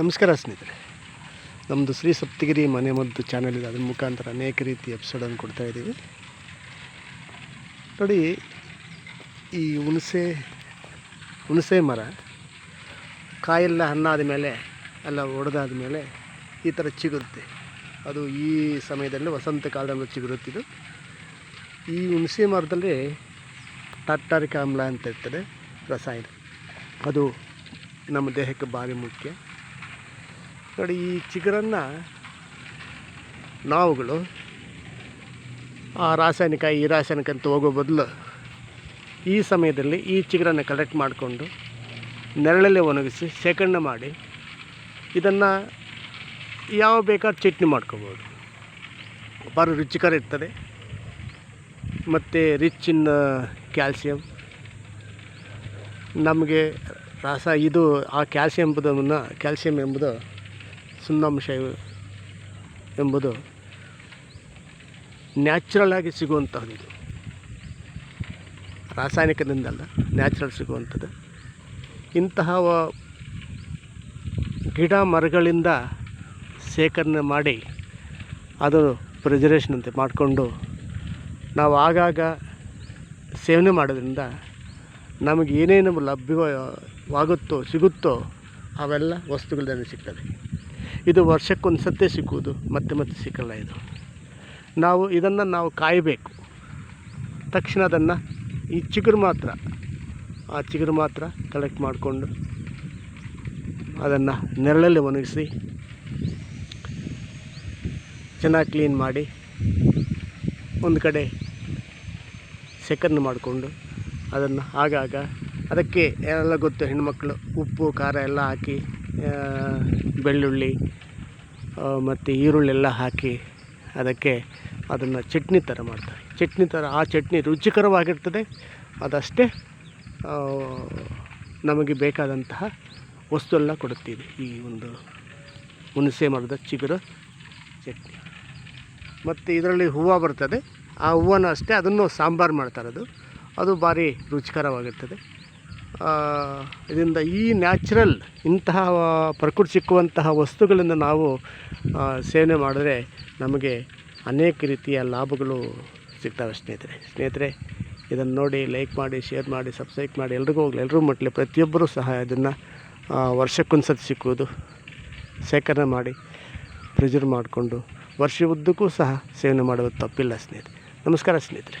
ನಮಸ್ಕಾರ ಸ್ನೇಹಿತರೆ. ನಮ್ಮದು ಶ್ರೀ ಸಪ್ತಗಿರಿ ಮನೆ ಮದ್ದು ಚಾನಲ್ ಇದೆ. ಅದ್ರ ಮುಖಾಂತರ ಅನೇಕ ರೀತಿ ಎಪಿಸೋಡನ್ನು ಕೊಡ್ತಾ ಇದ್ದೀವಿ. ನೋಡಿ, ಈ ಹುಣಸೆ ಹುಣಸೆ ಮರ ಕಾಯೆಲ್ಲ ಹಣ್ಣಾದ ಮೇಲೆ, ಎಲ್ಲ ಒಡೆದಾದ ಮೇಲೆ ಈ ಥರ ಚಿಗುರುತ್ತೆ. ಅದು ಈ ಸಮಯದಲ್ಲಿ ವಸಂತ ಕಾಲದಲ್ಲಿ ಚಿಗುರುತ್ತಿದ್ದು ಈ ಹುಣಸೆ ಮರದಲ್ಲಿ ಟಾಟಾರಿಕ ಆಮ್ಲ ಅಂತ ಇರ್ತದೆ, ರಸಾಯನ. ಅದು ನಮ್ಮ ದೇಹಕ್ಕೆ ಭಾರಿ ಮುಖ್ಯ. ನೋಡಿ, ಈ ಚಿಗುರನ್ನು ನಾವುಗಳು ಆ ರಾಸಾಯನಿಕ, ಈ ರಾಸಾಯನಿಕ ಅಂತ ಹೋಗೋ ಬದಲು ಈ ಸಮಯದಲ್ಲಿ ಈ ಚಿಗುರನ್ನು ಕಲೆಕ್ಟ್ ಮಾಡಿಕೊಂಡು ನೆರಳಲ್ಲೇ ಒಣಗಿಸಿ ಶೇಖರಣೆ ಮಾಡಿ ಇದನ್ನು ಯಾವ ಬೇಕಾದ ಚಟ್ನಿ ಮಾಡ್ಕೋಬೋದು. ಭಾರಿ ರುಚಿಕರ ಇರ್ತದೆ. ಮತ್ತು ರಿಚ್ ಇನ್ ಕ್ಯಾಲ್ಸಿಯಂ ನಮಗೆ ರಾಸ, ಇದು ಆ ಕ್ಯಾಲ್ಸಿಯಂ ಎಂಬುದನ್ನು ಕ್ಯಾಲ್ಸಿಯಂ ಎಂಬುದು ಸುಣ್ಣಾಂಶ ಎಂಬುದು ನ್ಯಾಚುರಲ್ ಆಗಿ ಸಿಗುವಂಥದ್ದು ಇದು ರಾಸಾಯನಿಕದಿಂದಲ್ಲ ನ್ಯಾಚುರಲ್ ಸಿಗುವಂಥದ್ದು. ಇಂತಹ ಗಿಡ ಮರಗಳಿಂದ ಶೇಖರಣೆ ಮಾಡಿ ಅದು ಪ್ರಿಸರ್ವೇಷನ್ ಅಂತ ಮಾಡಿಕೊಂಡು ನಾವು ಆಗಾಗ ಸೇವನೆ ಮಾಡೋದ್ರಿಂದ ನಮಗೆ ಏನೇನು ಲಭ್ಯವಾಗುತ್ತೋ, ಸಿಗುತ್ತೋ ಅವೆಲ್ಲ ವಸ್ತುಗಳನ್ನ ಸಿಗ್ತದೆ. ಇದು ವರ್ಷಕ್ಕೊಂದು ಸತ್ತೆ ಸಿಕ್ಕುವುದು, ಮತ್ತೆ ಮತ್ತೆ ಸಿಕ್ಕಲ್ಲ ಇದು. ನಾವು ಇದನ್ನು ನಾವು ಕಾಯಬೇಕು. ತಕ್ಷಣ ಅದನ್ನು ಈ ಚಿಗುರು ಮಾತ್ರ, ಆ ಚಿಗುರು ಮಾತ್ರ ಕಲೆಕ್ಟ್ ಮಾಡಿಕೊಂಡು ಅದನ್ನು ನೆರಳಲ್ಲಿ ಒಣಗಿಸಿ ಚೆನ್ನಾಗಿ ಕ್ಲೀನ್ ಮಾಡಿ ಒಂದು ಕಡೆ ಸೆಕನ್ ಮಾಡಿಕೊಂಡು ಅದನ್ನು ಆಗಾಗ ಅದಕ್ಕೆ ಎಲ್ಲ ಗೊತ್ತು ಹೆಣ್ಮಕ್ಳು ಉಪ್ಪು, ಖಾರ ಎಲ್ಲ ಹಾಕಿ ಬೆಳ್ಳುಳ್ಳಿ ಮತ್ತು ಈರುಳ್ಳಿ ಎಲ್ಲ ಹಾಕಿ ಅದಕ್ಕೆ ಅದನ್ನು ಚಟ್ನಿ ಥರ ಮಾಡ್ತಾರೆ. ಚಟ್ನಿ ಥರ, ಆ ಚಟ್ನಿ ರುಚಿಕರವಾಗಿರ್ತದೆ. ಅದಷ್ಟೇ ನಮಗೆ ಬೇಕಾದಂತಹ ವಸ್ತು ಎಲ್ಲ ಕೊಡುತ್ತೀವಿ ಈ ಒಂದು ಹುಣಸೆ ಮರದ ಚಿಗುರು ಚಟ್ನಿ. ಮತ್ತು ಇದರಲ್ಲಿ ಹೂವು ಬರ್ತದೆ. ಆ ಹೂವನ್ನು ಅಷ್ಟೇ ಅದನ್ನು ಸಾಂಬಾರು ಮಾಡ್ತಾರೆ ಅದು ಅದು ಭಾರಿ ರುಚಿಕರವಾಗಿರ್ತದೆ. ಇದರಿಂದ ಈ ನ್ಯಾಚುರಲ್ ಇಂತಹ ಪ್ರಕೃತಿ ಸಿಕ್ಕುವಂತಹ ವಸ್ತುಗಳನ್ನು ನಾವು ಸೇವನೆ ಮಾಡಿದ್ರೆ ನಮಗೆ ಅನೇಕ ರೀತಿಯ ಲಾಭಗಳು ಸಿಗ್ತವೆ ಸ್ನೇಹಿತರೆ. ಸ್ನೇಹಿತರೆ, ಇದನ್ನು ನೋಡಿ ಲೈಕ್ ಮಾಡಿ ಶೇರ್ ಮಾಡಿ ಸಬ್ಸ್ಕ್ರೈಬ್ ಮಾಡಿ, ಎಲ್ರಿಗೂ ಹೋಗಲಿ. ಎಲ್ಲರೂ ಮಟ್ಟಲಿ ಪ್ರತಿಯೊಬ್ಬರೂ ಸಹ ಇದನ್ನು ವರ್ಷಕ್ಕೊಂದು ಸತಿ ಸಿಕ್ಕುವುದು ಶೇಖರಣೆ ಮಾಡಿ ಪ್ರಿಸರ್ವ್ ಮಾಡಿಕೊಂಡು, ವರ್ಷ ಉದ್ದಕ್ಕೂ ಸಹ ಸೇವನೆ ಮಾಡೋದು ತಪ್ಪಿಲ್ಲ ಸ್ನೇಹಿತರೆ. ನಮಸ್ಕಾರ ಸ್ನೇಹಿತರೆ.